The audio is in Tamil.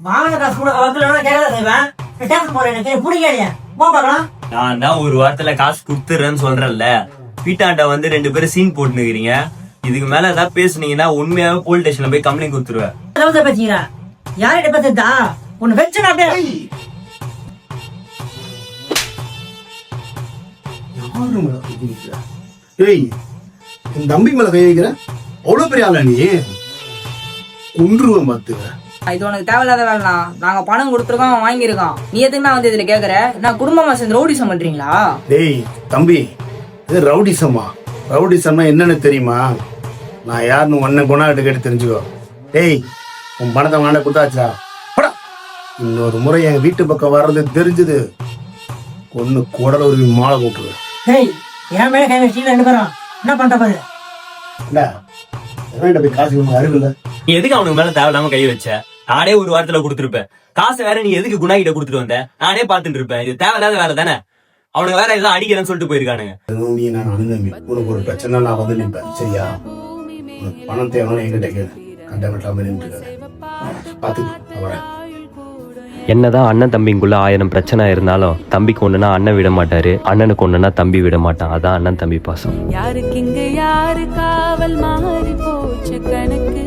வாங்கின காசு கூட வக்கீல கேட்கல செய்வேன் டேக்ஸ் போறேன் எனக்கு பிடிக்கலையா போ பார்க்கலாம். நான் தான் ஒரு வாரத்துல காசு கொடுத்துறேன்னு சொல்றேன்ல. வீட்டாண்ட வந்து ரெண்டு பேரும் சீன் போட்டுனுக்கிறீங்க. இதுக்கு மேல ஏதாவது பேசுனீங்கன்னா உண்மையாவே போலீஸ் ஸ்டேஷன்ல போய் கம்ப்ளைண்ட் கொடுத்துருவேன். அளவுக்கு பேசுகிறா யார்கிட்ட பேசுறதா உன்னை வச்சு நான் அப்படியே? ஏய்! என் தம்பி மேல கை வைக்கிற அவ்வளவு பெரிய ஆளா நீ? குன்றுவன் பாத்துக்க இது உனக்கு தேவையில்லாத வேலைண்ணா. நாங்க பணம் கொடுத்துருக்கோம் அவன் வாங்கியிருக்கான். நீ எதுக்குண்ணா வந்து இதுல கேக்குற? நான் குடும்பமா சேர்ந்து ரவுடிசம் பண்றீங்களா? டேய் தம்பி இது ரவுடிசமா? ரவுடிசம்னா என்னன்னு தெரியுமா? நான் யாருன்னு ஒன்ன குணாகிட்ட கேட்டு தெரிஞ்சுக்கோ. டேய் உன் பணத்தை வாண்ட கொடுத்தாச்சா போடா. இன்னொரு முறை என் வீட்டு பக்கம் வர்றது தெரிஞ்சது. ஒன்னு குடல ஒரு மாலை போட்டுருவேன் டேய் என் மேல கை வச்சு ரெண்டு பேரும் என்ன பண்ற பாரு? என்ன? போய் காசு அறிவு இல்லை நீ எதுக்கு அவனுக்கு மேல தேவையில்லாம கை வச்ச? நானே ஒரு வாரத்துல கொடுத்துருப்பேன். காசு வேற நீ எதுக்கு குணா கிட்ட கொடுத்துட்டு வந்த? நானே பாத்துட்டு இருப்பேன். இது தேவையில்லாத வேலை தானே? அவனுக்கு வேற எல்லாம் அடிக்கிறேன்னு சொல்லிட்டு போயிருக்கானுங்க. நீ நான் அனுநம்பி உனக்கு ஒரு பிரச்சனை நான் வந்து நிற்பேன். சரியா? உனக்கு பணம் தேவைன்னா என்கிட்ட கேளு. கண்ட நின்று பார்த்துக்கு வரேன். என்னதான் அண்ணன் தம்பிக்குள்ள ஆயிரம் பிரச்சனை இருந்தாலும் தம்பிக்கு ஒண்ணுனா அண்ணன் விட மாட்டாரு. அண்ணனுக்கு ஒண்ணுனா தம்பி விட மாட்டான். அதான் அண்ணன் தம்பி பாசம். யாருக்கு இங்க யாரு? காவல் மாறி போச்சு கணக்கு.